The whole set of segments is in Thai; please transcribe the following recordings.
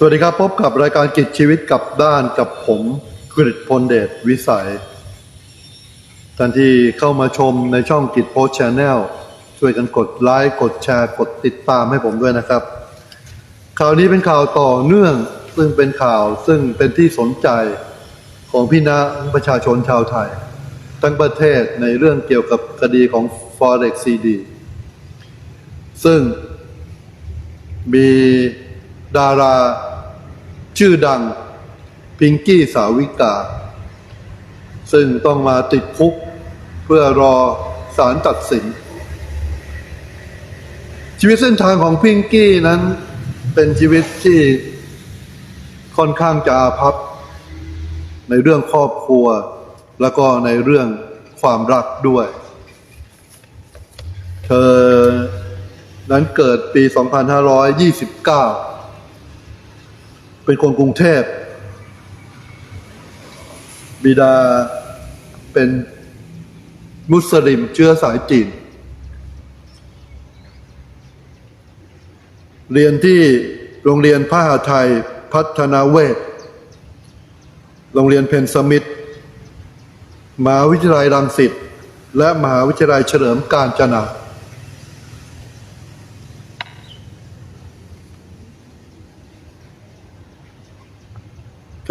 สวัสดีครับ พบกับรายการกิจชีวิตกับด้านกับผมกฤษพลเดชวิสัย ท่านที่เข้ามาชมในช่องกิจโพสชาแนลช่วยกันกดไลค์กดแชร์กดติดตามให้ผมด้วยนะครับ ข่าวนี้เป็นข่าวต่อเนื่องซึ่งเป็นข่าวซึ่งเป็นที่สนใจของพี่น้องประชาชนชาวไทย ทั้งประเทศในเรื่องเกี่ยวกับคดีของ Forex CD ซึ่งมีดารา ชื่อดังพิงกี้สาวิกา ซึ่งต้องมาติดคุกเพื่อรอศาลตัดสิน ชีวิตเส้นทางของพิงกี้นั้นเป็นชีวิตที่ค่อนข้างจะอาภัพในเรื่องครอบครัว แล้วก็ในเรื่องความรักด้วย เธอนั้นเกิดปี 2529 เป็นคนกรุงเทพ บิดาเป็นมุสลิมเชื้อสายจีน เรียนที่โรงเรียนพระหาไทยพัฒนาเวทโรงเรียนเพนสมิธมหาวิทยาลัยรังสิตและมหาวิทยาลัยเฉลิมกาญจนา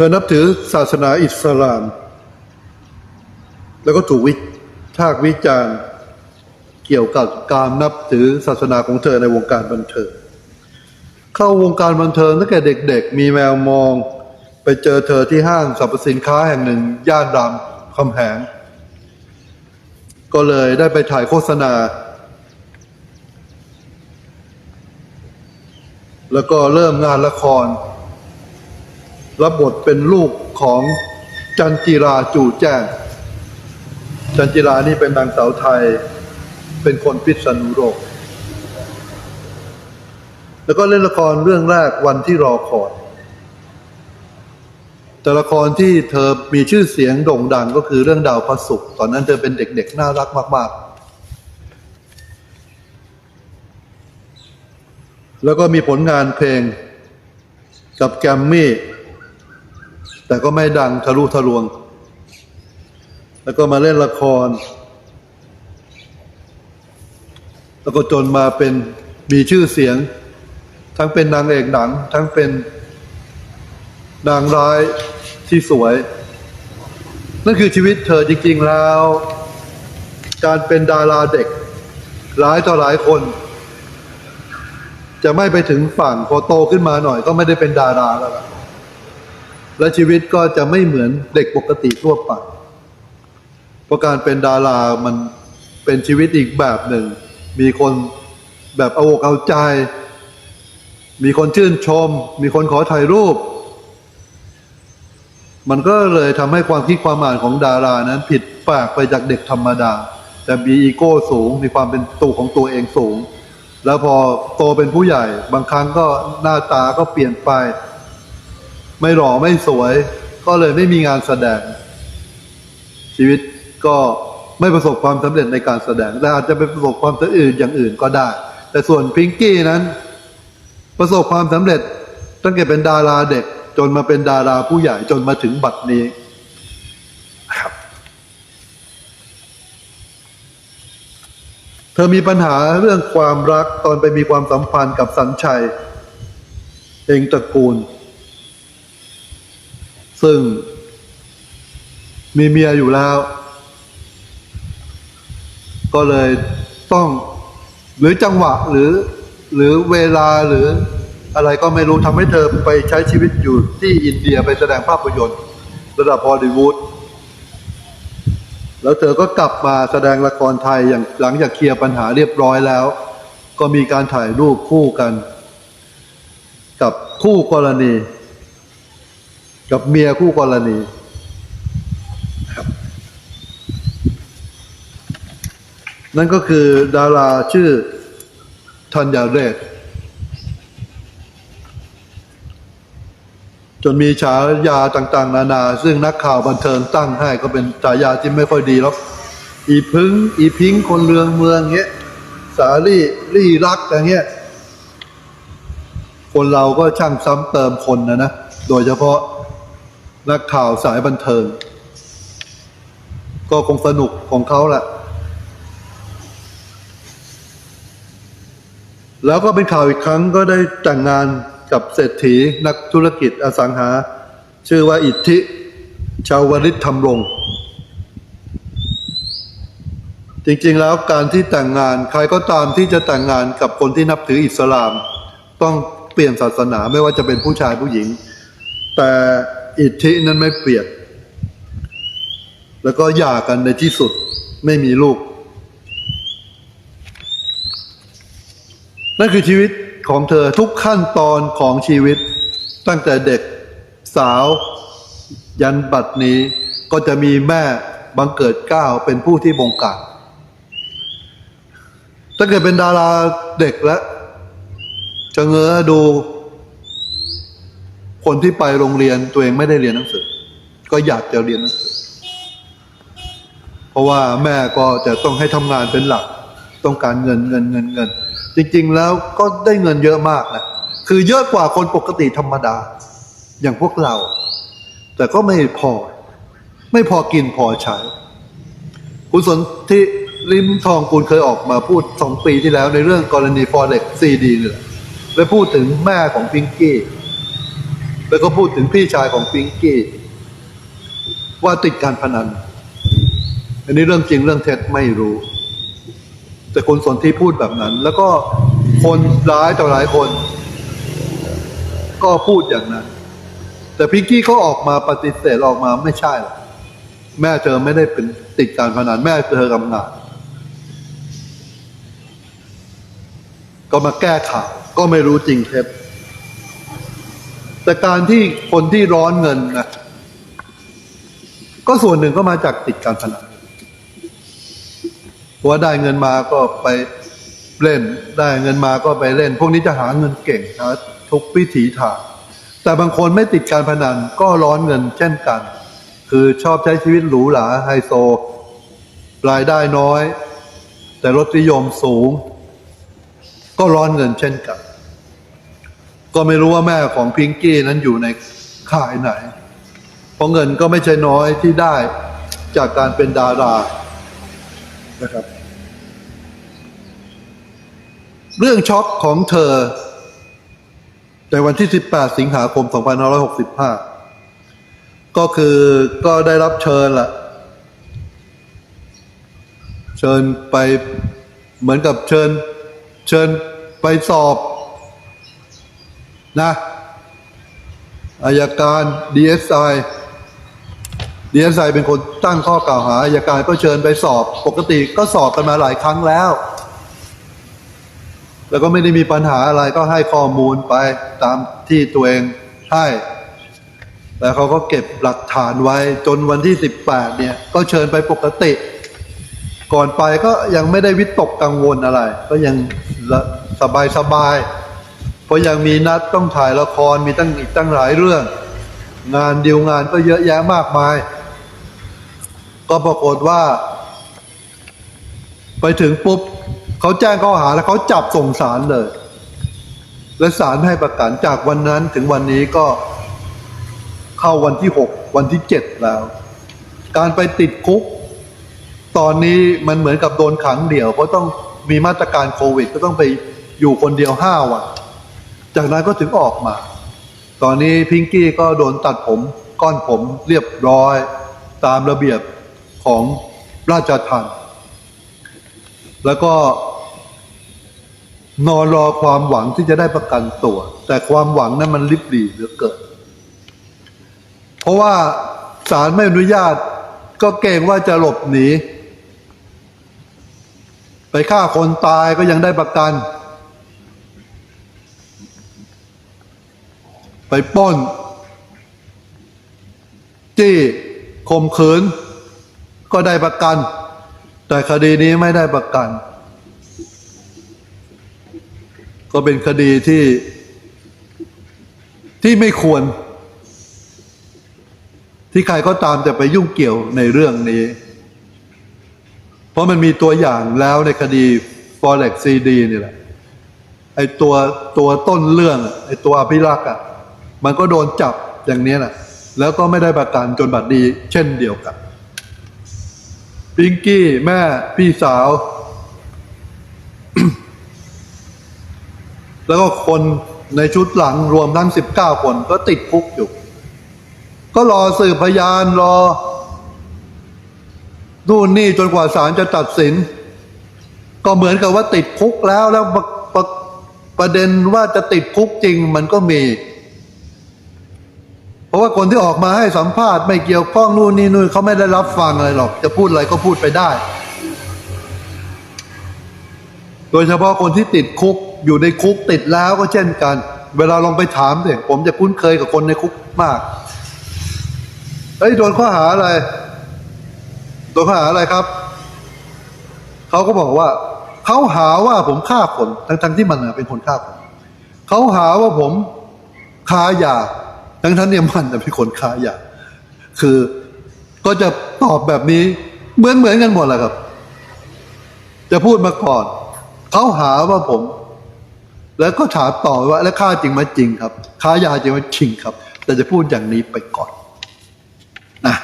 เธอนับถือศาสนาอิสลาม แล้วก็ถูกวิพากวิจารณ์เกี่ยวกับการนับถือศาสนาของเธอในวงการบันเทิง เข้าวงการบันเทิงตั้งแต่เด็กๆ มีแมวมอง ไปเจอเธอที่ห้างสรรพสินค้าแห่งหนึ่ง ย่านรามคำแหง ก็เลยได้ไปถ่ายโฆษณา แล้วก็เริ่มงานละคร รับบทเป็นลูกของจันจิราจู่แจ้ง จันจิรานี่เป็นนางสาวไทย เป็นคนพิษณุโลกแล้วก็เล่นละครเรื่องแรกวันที่รอคอยแต่ละครที่เธอมีชื่อเสียงโด่งดังก็คือเรื่องดาวพระศุกร์ตอนนั้นเธอเป็นเด็กๆ น่ารักมากๆ แล้วก็มีผลงานเพลงกับแกมมี่ แต่ก็ไม่ดังทะลุทะลวง แล้วก็มาเล่นละคร แล้วก็จนมาเป็นมีชื่อเสียง ทั้งเป็นนางเอกหนัง ทั้งเป็นนางร้ายที่สวย นั่นคือชีวิตเธอจริงๆแล้ว การเป็นดาราเด็ก หลายต่อหลายคน จะไม่ไปถึงฝั่งพอโตขึ้นมาหน่อย ก็ไม่ได้เป็นดาราแล้วล่ะ และชีวิตก็จะไม่เหมือนเด็กปกติทั่วไป เพราะการเป็นดารามันเป็นชีวิตอีกแบบหนึ่ง มีคนแบบเอาอกเอาใจ มีคนชื่นชม มีคนขอถ่ายรูป มันก็เลยทำให้ความคิดความอ่านของดารานั้นผิดแปลกไปจากเด็กธรรมดา แต่มีอีโก้สูง มีความเป็นตัวของตัวเองสูง แล้วพอโตเป็นผู้ใหญ่ บางครั้งก็หน้าตาก็เปลี่ยนไป ไม่หล่อไม่สวย ก็เลยไม่มีงานแสดง ชีวิตก็ไม่ประสบความสำเร็จในการแสดงแต่อาจจะไปประสบความสำเร็จอื่นอย่างอื่นก็ได้ แต่ส่วนพิงกี้นั้น ประสบความสำเร็จตั้งแต่เป็นดาราเด็ก จนมาเป็นดาราผู้ใหญ่จนมาถึงบัดนี้ครับ เธอมีปัญหาเรื่องความรักตอนไปมีความสัมพันธ์กับสัญชัยเองตระกูล ซึ่ง มีเมียอยู่แล้ว ก็เลยต้องหรือจังหวะหรือ หรือเวลาหรืออะไรก็ไม่รู้ทำให้เธอไปใช้ชีวิตอยู่ที่อินเดียไปแสดงภาพยนตร์ระดับฮอลลีวูดแล้วเธอก็กลับมาแสดงละครไทยอย่างหลังจากเคลียร์ปัญหาเรียบร้อยแล้ว ก็มีการถ่ายรูปคู่กัน กับคู่กรณี กับเมียคู่กรณีครับ นั่นก็คือดาราชื่อธัญญาเรศจนมีฉายาต่างๆ นานา ซึ่งนักข่าวบันเทิงตั้งให้ก็เป็นฉายาที่ไม่ค่อยดีหรอกอีพึงอีพิงคนเรืองเมืองเงี้ย สาลี่รี่รักอย่างเงี้ย คนเราก็ช่างซ้ำเติมคนนะนะ โดยเฉพาะ นักข่าวสายบันเทิง ก็คงสนุกของเขาแหละ แล้วก็เป็นข่าวอีกครั้งก็ได้แต่งงานกับเศรษฐีนักธุรกิจอสังหา ชื่อว่าอิทธิ ชาววริตธรรมรงจริงๆแล้วการที่แต่งงานใครก็ตามที่จะแต่งงานกับคนที่นับถืออิสลาม ต้องเปลี่ยนศาสนาไม่ว่าจะเป็นผู้ชายผู้หญิง แต่ อิทธินั้นไม่เปลี่ยน แล้วก็หย่ากันในที่สุดไม่มีลูก นั่นคือชีวิตของเธอทุกขั้นตอนของชีวิต ตั้งแต่เด็กสาว ยันบัดนี้ก็จะมีแม่บังเกิดก้าวเป็นผู้ที่บงการถ้าเกิดเป็นดาราเด็กแล้วจะเงอดู คนที่ไปโรงเรียนตัวเองไม่ได้เรียนหนังสือ ก็อยากจะเรียนหนังสือ เพราะว่าแม่ก็จะต้องให้ทำงานเป็นหลัก ต้องการเงินเงินเงินเงิน จริง ๆ แล้วก็ได้เงินเยอะมากนะคือเยอะกว่าคนปกติธรรมดา อย่างพวกเรา แต่ก็ไม่พอ ไม่พอกินพอใช้คุณสนที่ริมทองคุณเคยออกมาพูดสองปีที่แล้วในเรื่องกรณีฟอเร็กซีดีเนี่ยและพูดถึงแม่ของพิงกี้ แล้วก็พูดถึงพี่ชายของพิงกี้ว่าติดการพนัน อันนี้เรื่องจริงเรื่องเท็จไม่รู้ แต่คุณสนที่พูดแบบนั้น แล้วก็คนร้ายต่อหลายคน ก็พูดอย่างนั้น แต่พิงกี้เขาออกมาปฏิเสธออกมาไม่ใช่หรอกแม่เธอไม่ได้เป็นติดการพนันแม่เธอกำงานก็มาแก้ข่าวก็ไม่รู้จริงเท็จ แต่การที่คนที่ร้อนเงินนะก็ส่วนหนึ่งก็มาจากติดการพนันเพราะว่าได้เงินมาก็ไปเล่น ได้เงินมาก็ไปเล่น พวกนี้จะหาเงินเก่งนะทุกวิถีทาง แต่บางคนไม่ติดการพนันก็ร้อนเงินเช่นกัน คือชอบใช้ชีวิตหรูหราไฮโซ รายได้น้อย แต่รสนิยมสูง ก็ร้อนเงินเช่นกัน ก็ไม่รู้ว่าแม่ของพิงกี้นั้นอยู่ในข่ายไหน เพราะเงินก็ไม่ใช่น้อยที่ได้จากการเป็นดารานะครับ เรื่องช็อกของเธอ ในวันที่ 18 สิงหาคม 2565 ก็คือก็ได้รับเชิญละเชิญไปเหมือนกับเชิญ เชิญไปสอบ นะอายการ DSI DSI เป็นคนตั้งข้อกล่าวหาอายการก็เชิญไปสอบปกติก็สอบกันมาหลายครั้งแล้ว แล้วก็ไม่ได้มีปัญหาอะไรก็ให้ข้อมูลไปตามที่ตัวเองให้แล้วเขาก็เก็บหลักฐานไว้จนวันที่ 18 เนี่ย ก็เชิญไปปกติ ก่อนไปก็ยังไม่ได้วิตกกังวลอะไร ก็ยังสบายสบาย เพราะยังมีนัดต้องถ่ายละครมีตั้งอีกตั้งหลายเรื่อง งานดีลงานก็เยอะแยะมากมาย ก็ปรากฏว่า ไปถึงปุ๊บเขาแจ้งข้อหาแล้วเขาจับส่งสารเลย และศาลให้ประกันจากวันนั้นถึงวันนี้ก็เข้าวันที่หกวันที่เจ็ดแล้ว การไปติดคุก ตอนนี้มันเหมือนกับโดนขังเดี่ยวเพราะต้องมีมาตรการโควิด ก็ต้องไปอยู่คนเดียวห้าวัน จากนั้นก็ถึงออกมา ตอนนี้พิงกี้ก็โดนตัดผมก้อนผมเรียบร้อยตามระเบียบของราชทัณฑ์แล้วก็นอนรอความหวังที่จะได้ประกันตัว แต่ความหวังนั้นมันลิบหลีเหลือเกินเพราะว่าศาลไม่อนุญาต ก็เกรงว่าจะหลบหนี ไปฆ่าคนตายก็ยังได้ประกัน ไปป้น จี้ข่มขืน ก็ได้ประกัน แต่คดีนี้ไม่ได้ประกัน ก็เป็นคดีที่ที่ไม่ควร ที่ใครก็ตามจะไปยุ่งเกี่ยวในเรื่องนี้ เพราะมันมีตัวอย่างแล้วในคดี Forex CD นี่แหละไอ้ตัวตัวต้นเรื่อง ไอ้ตัวอภิรักษ์อะ มันก็โดนจับอย่างนี้ยน่ะแล้วก็ไม่ได้ประกันจนบัดดีเช่นเดียวกันปิงกี้แม่พี่สาว แล้วก็คนในชุดหลังรวมทั้งสิบเก้าคนก็ติดคุกอยู่ ก็รอสืบพยานรอนู่นนี่จนกว่าศาลจะตัดสิน ก็เหมือนกับว่าติดคุกแล้วแล้วประประประเด็นว่าจะติดคุกจริงมันก็มี เพราะว่าคนที่ออกมาให้สัมภาษณ์ไม่เกี่ยวข้องนู่นนี่นู่นเขาไม่ได้รับฟังอะไรหรอก จะพูดอะไรก็พูดไปได้ โดยเฉพาะคนที่ติดคุกอยู่ในคุกติดแล้วก็เช่นกัน เวลาลองไปถามสิผมจะคุ้นเคยกับคนในคุกมากเฮ้ยโดนข้อหาอะไร โดนข้อหาอะไรครับ เขาก็บอกว่าเขาหาว่าผมฆ่าคนทั้งๆที่มันน่ะเป็นคนฆ่าคนเขาหาว่าผมค้ายา ทั้งทั้งๆเนี่ยมันน่ะเป็นคนค้ายาคือก็จะตอบแบบนี้เหมือนเหมือนกันหมดแหละครับ จะพูดมาก่อนเขาหาว่าผม แล้วก็ถามต่อว่าแล้วฆ่าจริงไหมจริงครับ ค้ายาจริงไหมจริงครับ แต่จะพูดอย่างนี้ไปก่อนนะ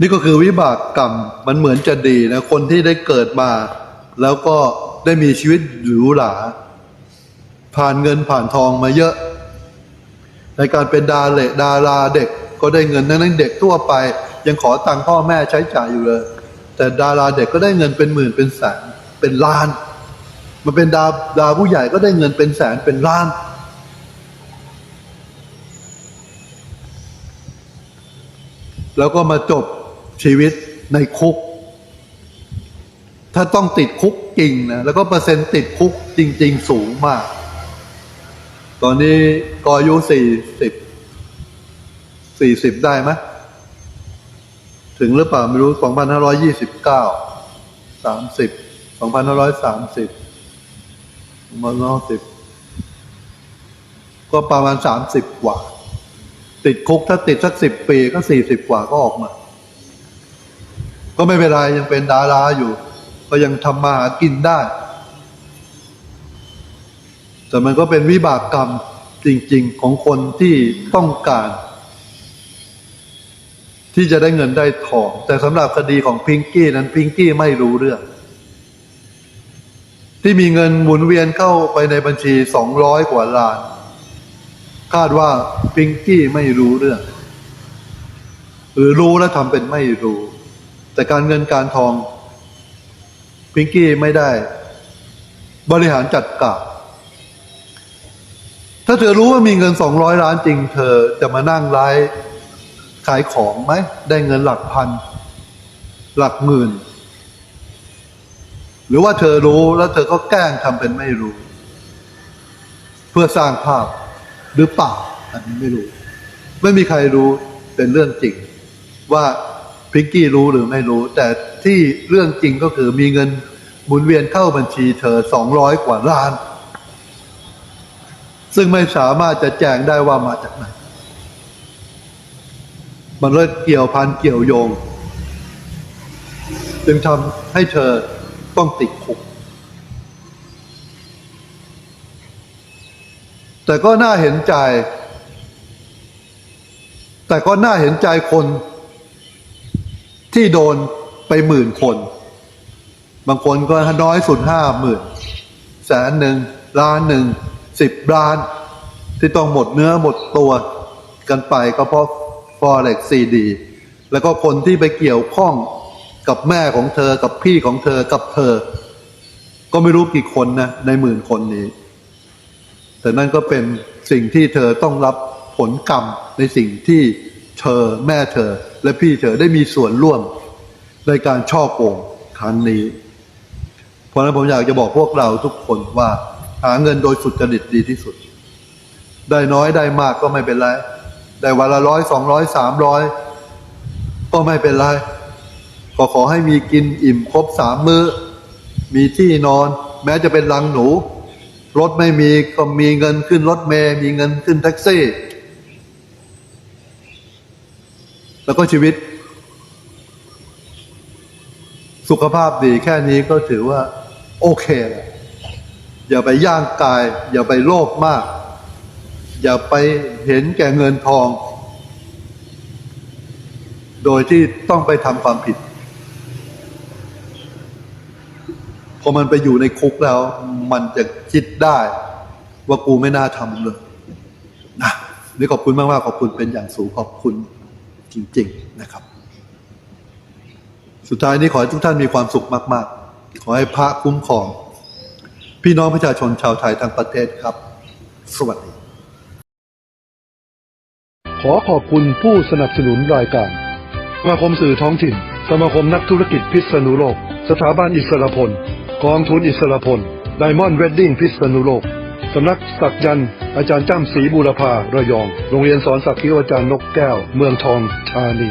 นี่ก็คือวิบากกรรมมันเหมือนจะดีนะคนที่ได้เกิดมา แล้วก็ ได้มีชีวิตหรูหราผ่านเงินผ่านทองมาเยอะ ในการเป็นดาเลดาราเด็กก็ได้เงินนั้นเด็กทั่วไป ยังขอตังค์พ่อแม่ใช้จ่ายอยู่เลย แต่ดาราเด็กก็ได้เงินเป็นหมื่นเป็นแสนเป็นล้าน มันเป็นดาดาผู้ใหญ่ก็ได้เงินเป็นแสนเป็นล้านแล้วก็มาจบชีวิตในคุก ถ้าต้องติดคุกจริงนะแล้วก็เปอร์เซ็นต์ติดคุกจริง ๆ สูงมาก ตอนนี้กอายุสี่สิบสี่สิบได้ไหมถึงหรือเปล่าไม่รู้สองพันห้าร้อยี่สิบเก้าสามสิบสองพันห้าร้อยสามสิบมันร้อสิบก็ประมาณสามสิบกว่า ติดคุกถ้าติดสักสิบปีก็สี่สิบกว่าก็ออกมา ก็ไม่เป็นไรยังเป็นดาราอยู่ ก็ยังทำมาหากินได้ แต่มันก็เป็นวิบากกรรมจริง ๆ ของคนที่ต้องการ ที่จะได้เงินได้ทอง แต่สำหรับคดีของพิงกี้นั้นพิงกี้ไม่รู้เรื่อง ที่มีเงินหมุนเวียนเข้าไปในบัญชีสองร้อยกว่าล้าน คาดว่าพิงกี้ไม่รู้เรื่อง หรือรู้แล้วทำเป็นไม่รู้ แต่การเงินการทอง พิงกี้ไม่ได้ บริหารจัดการถ้าเธอรู้ว่ามีเงินสองร้อยล้านจริง เธอจะมานั่งไลฟ์ขายของไหม ได้เงินหลักพัน หลักหมื่น หรือว่าเธอรู้แล้วเธอก็แกล้งทำเป็นไม่รู้ เพื่อสร้างภาพหรือเปล่าอันนี้ไม่รู้ ไม่มีใครรู้เป็นเรื่องจริง ว่าพิงกี้รู้หรือไม่รู้ แต่ ที่เรื่องจริงก็คือมีเงินหมุนเวียนเข้าบัญชีเธอสองร้อยกว่าล้าน ซึ่งไม่สามารถจะแจ้งได้ว่ามาจากไหนมันเลยเกี่ยวพันเกี่ยวโยง จึงทำให้เธอต้องติดคุกแต่ก็น่าเห็นใจ แต่ก็น่าเห็นใจคนที่โดน หมื่นคน บางคนก็น้อยสุดห้าหมื่นแสนหนึ่งล้านหนึ่งสิบล้าน ที่ต้องหมดเนื้อหมดตัวกันไปก็เพราะฟอเร็กซีดีแล้วก็คนที่ไปเกี่ยวข้องกับแม่ของเธอกับพี่ของเธอกับเธอ ก็ไม่รู้กี่คนนะในหมื่นคนนี้ แต่นั่นก็เป็นสิ่งที่เธอต้องรับผลกรรมในสิ่งที่เธอแม่เธอ และพี่เธอได้มีส่วนร่วม ในการช่อโกงครั้งนี้ เพราะฉะนั้นผมอยากจะบอกพวกเราทุกคนว่าหาเงินโดยสุจริตดีที่สุด ได้น้อยได้มากก็ไม่เป็นไร ได้วันละร้อยสองร้อยสามร้อยก็ไม่เป็นไรก็ขอให้มีกินอิ่มครบสามมื้อ มีที่นอน แม้จะเป็นลังหนู รถไม่มีก็มีเงินขึ้นรถเมย์มีเงินขึ้นแท็กซี่ แล้วก็ชีวิต สุขภาพดีแค่นี้ก็ถือว่า โอเคแล้วอย่าไปย่างกาย อย่าไปโลภมาก อย่าไปเห็นแก่เงินทอง โดยที่ต้องไปทำความผิด พอมันไปอยู่ในคุกแล้ว มันจะคิดได้ว่ากูไม่น่าทำเลยนะนี่ขอบคุณมากๆขอบคุณเป็นอย่างสูงขอบคุณจริง ๆ นะครับ สุดท้ายนี้ขอให้ทุกท่านมีความสุขมาก ๆ ขอให้พระคุ้มครอง พี่น้องประชาชนชาวไทยทั้งประเทศครับ สวัสดี ขอขอบคุณผู้สนับสนุนรายการ สมาคมสื่อท้องถิ่น สมาคมนักธุรกิจพิษณุโลก สถาบันอิสรพล กองทุนอิสรพล ไดมอนด์เวดดิ้งพิษณุโลก สำนักสักยันต์อาจารย์จ้ำศรีบูรพาระยอง โรงเรียนสอนสักคิวอาจารย์นกแก้ว เมืองทองธานี